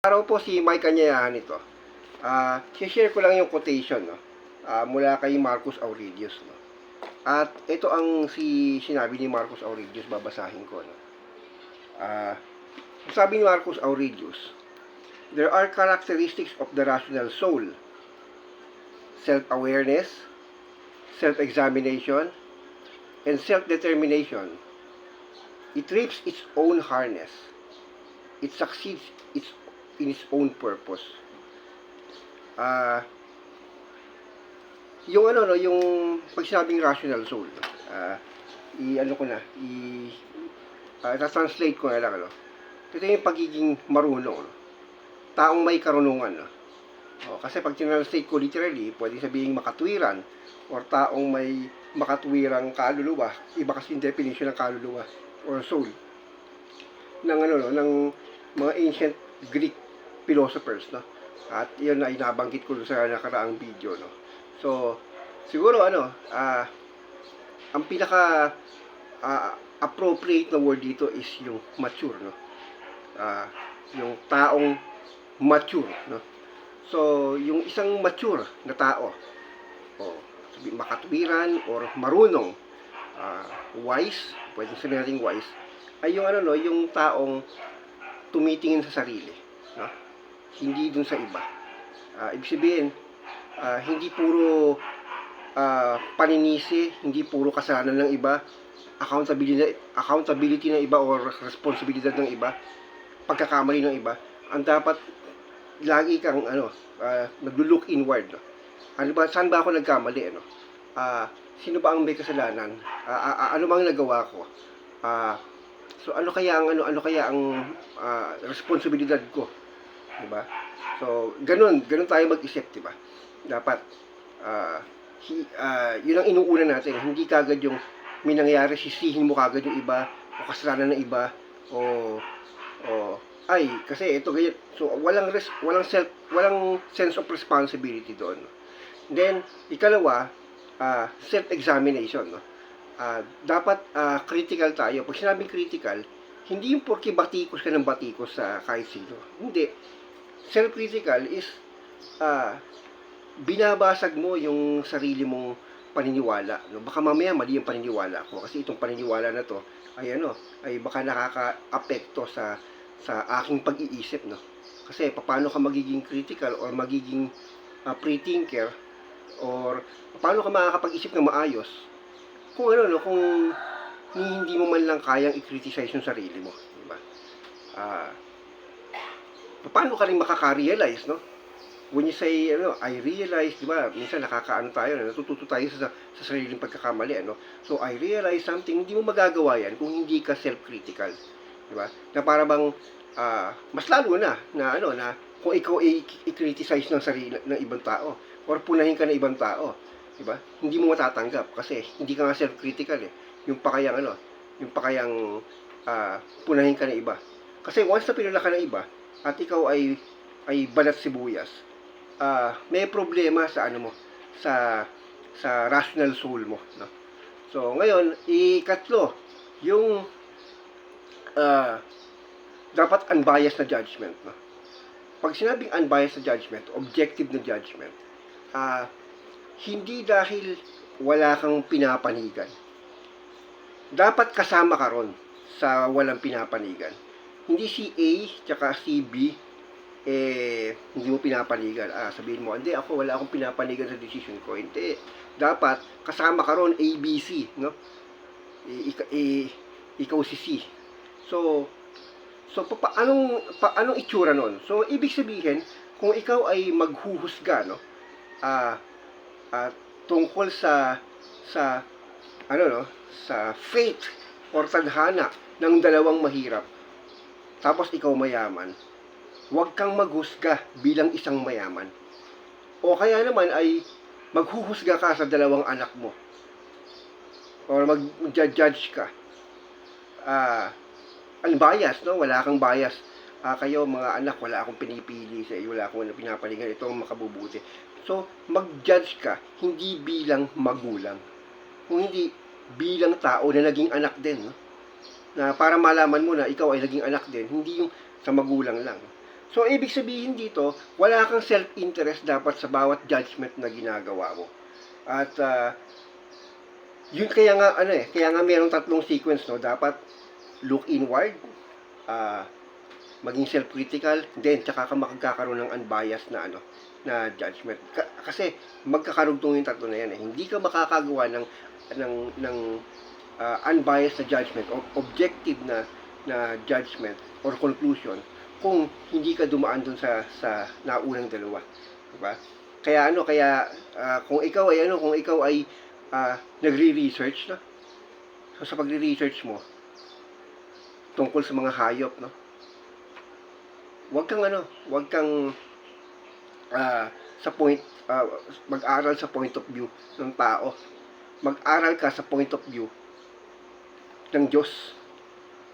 Araw po si Mike Kanyayahan ito. Ah, share ko lang yung quotation no. Ah, mula kay Marcus Aurelius no. At ito ang si sinabi ni Marcus Aurelius babasahin ko no. Ah, sabi ni Marcus Aurelius, there are characteristics of the rational soul. Self-awareness, self-examination, and self-determination. It reaps its own harness. It succeeds its in its own purpose. Ah, yung ano no, yung pag sinabing rational soul, ah, i ano ko na, i ah, translate ko na lang ano. Ito yung pagiging marunong, no? taong may karunungan, no? O, kasi pag translate ko literally, pwede sabihin makatwiran or taong may makatwirang kaluluwa. Iba kasi yung definition ng kaluluwa or soul ng ano no, ng mga ancient Greek philosophers, no? At yun ay nabanggit ko sa nakaraang video, no? So, siguro ano, ah, ang pinaka ah, appropriate na word dito is yung mature, no? Ah, yung taong mature, no? So, yung isang mature na tao, o sabi, makatwiran or marunong, ah, wise, pwedeng sabihin natin wise, ay yung ano no, yung taong tumitingin sa sarili, no? Hindi dun sa iba. Ah, ibig sabihin, ah, hindi puro ah, paninisi, hindi puro kasalanan ng iba, accountability accountability ng iba or responsibilidad ng iba, pagkakamali ng iba. Ang dapat lagi kang ano, uh, naglo-look inward. No? Ano ba, saan ba ako nagkamali? Ano? Ah, sino ba ang may kasalanan? Ah, ah, ah, ano bang nagawa ko? Ah, so ano kaya ang ano ano kaya ang ah, responsibilidad ko? 'Di ba? So, ganun, ganun tayo mag-isip, 'di ba? Dapat ah, hi, ah, yun ang inuuna natin, hindi kagad yung may nangyari sisihin mo kagad yung iba o kasalanan ng iba o o ay kasi ito ganyan. So walang res, walang self walang sense of responsibility doon. Then ikalawa ah, self examination no? Ah, dapat ah, critical tayo. Pag sinabing critical hindi yung porke batikos ka ng batikos sa kahit sino. Hindi self critical is ah, binabasag mo yung sarili mong paniniwala no? Baka mamaya mali yung paniniwala ko kasi itong paniniwala na to ay ano ay baka nakaka-apekto sa sa aking pag-iisip no? Kasi paano ka magiging critical or magiging uh, pre-thinker or paano ka makakapag-isip ng maayos kung ano no? Kung hindi mo man lang kayang i-criticize yung sarili mo di ba? Ah paano ka rin makaka-realize no? When you say ano I realize di ba minsan nakakaano tayo natututo tayo sa sa sariling pagkakamali ano? So I realize something hindi mo magagawa yan kung hindi ka self-critical di ba? Na para bang ah, mas lalo na na ano na kung ikaw ay i-criticize ng sarili ng ibang tao or punahin ka ng ibang tao di ba? Hindi mo matatanggap kasi hindi ka nga self-critical eh. Yung pa kayang ano yung pa kayang ah, punahin ka ng iba. Kasi once na pinula ka ng iba at ikaw ay ay balat sibuyas. Ah may problema sa ano mo sa sa rational soul mo no? So ngayon ikatlo yung ah dapat unbiased na judgment no? Pag sinabing unbiased na judgment objective na judgment ah hindi dahil wala kang pinapanigan. Dapat kasama ka ron sa walang pinapanigan hindi si A tsaka si B eh hindi mo pinapanigan ah sabihin mo hindi ako wala akong pinapanigan sa decision ko. Hindi. Dapat kasama ka ron A B C no? I, ika- i- ikaw si C. So so pa, anong pa, anong itsura nun? So ibig sabihin kung ikaw ay maghuhusga no? Ah ah, tungkol sa sa ano no? Sa fate or tadhana ng dalawang mahirap tapos ikaw mayaman huwag kang maghusga bilang isang mayaman. O kaya naman ay maghuhusga ka sa dalawang anak mo. Or mag-judge ka. Ah unbiased no? Wala kang bias. Ah, kayo mga anak wala akong pinipili sa iyo. Wala akong pinapaligan ito ang makabubuti. So mag-judge ka hindi bilang magulang. Kung hindi bilang tao na naging anak din no? Na para malaman mo na ikaw ay naging anak din hindi yung sa magulang lang So, ibig sabihin dito, wala kang self-interest dapat sa bawat judgment na ginagawa mo. At, ah, yun kaya nga, ano eh, kaya nga mayroong tatlong sequence, no? Dapat look inward, ah, maging self-critical, then, tsaka ka makagkakaroon ng unbiased na, ano, na judgment. Ka- kasi, magkakarugtong yung tatlo na yan, eh. Hindi ka makakagawa ng, ng, ng, ah, unbiased na judgment, o objective na, na judgment, or conclusion, kung hindi ka dumaan dun sa sa naunang dalawa, di ba? Kaya ano, kaya ah, kung ikaw ay ano, kung ikaw ay ah, nagre-research na. So sa pagre-research mo tungkol sa mga hayop, no? Huwag kang ano, huwag kang ah, sa point ah, mag-aral sa point of view ng tao. Mag-aral ka sa point of view ng Diyos.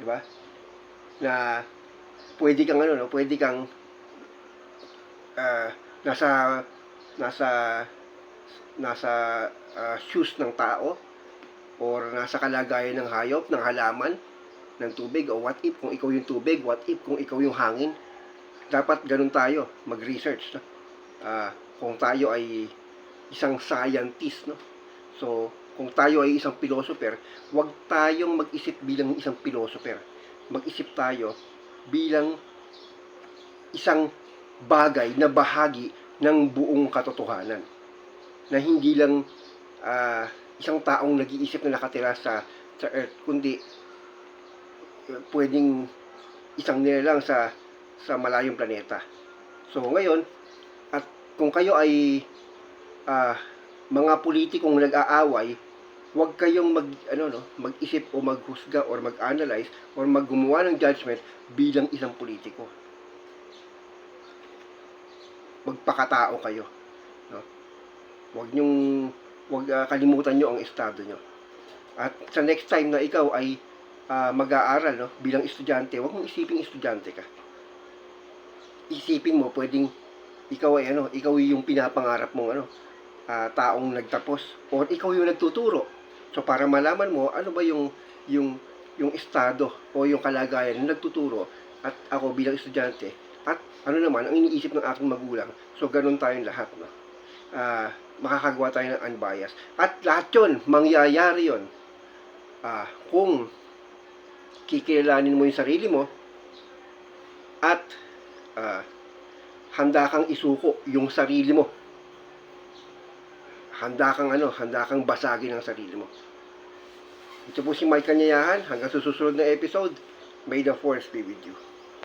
Di ba? Na pwede kang ano no, pwede kang ah, nasa nasa nasa ah, shoes ng tao or nasa kalagayan ng hayop, ng halaman, ng tubig o what if kung ikaw yung tubig, what if kung ikaw yung hangin. Dapat ganun tayo, mag-research no. Ah, kung tayo ay isang scientist no. So, kung tayo ay isang philosopher, huwag tayong mag-isip bilang isang philosopher. Mag-isip tayo bilang isang bagay na bahagi ng buong katotohanan. Na hindi lang ah, isang taong nag-iisip na nakatira sa, sa earth, kundi uh, pwedeng isang nila lang sa sa malayong planeta. So ngayon, at kung kayo ay ah, mga politikong nag-aaway, huwag kayong mag ano no, mag-isip o maghusga or mag-analyze or maggumawa ng judgment bilang isang politiko. Magpakatao kayo, no? Huwag niyong huwag ah, kalimutan niyo ang estado niyo. At sa next time na ikaw ay ah, mag-aaral no, bilang estudyante, huwag mong isiping estudyante ka. Isipin mo pwedeng ikaw ay ano, ikaw yung pinapangarap mong ano, ah, taong nagtapos or ikaw yung nagtuturo. So para malaman mo ano ba yung yung yung estado o yung kalagayan ng nagtuturo at ako bilang estudyante at ano naman ang iniisip ng aking magulang. So ganun tayong lahat no. Ah, makakagawa tayo ng unbiased. At lahat 'yon mangyayari 'yon. Ah, kung kikilalanin mo yung sarili mo at ah, handa kang isuko yung sarili mo handa kang ano, handa kang basagin ang sarili mo. Ito po si Mike Kanyayahan. Hanggang sa susunod na episode, may the force be with you.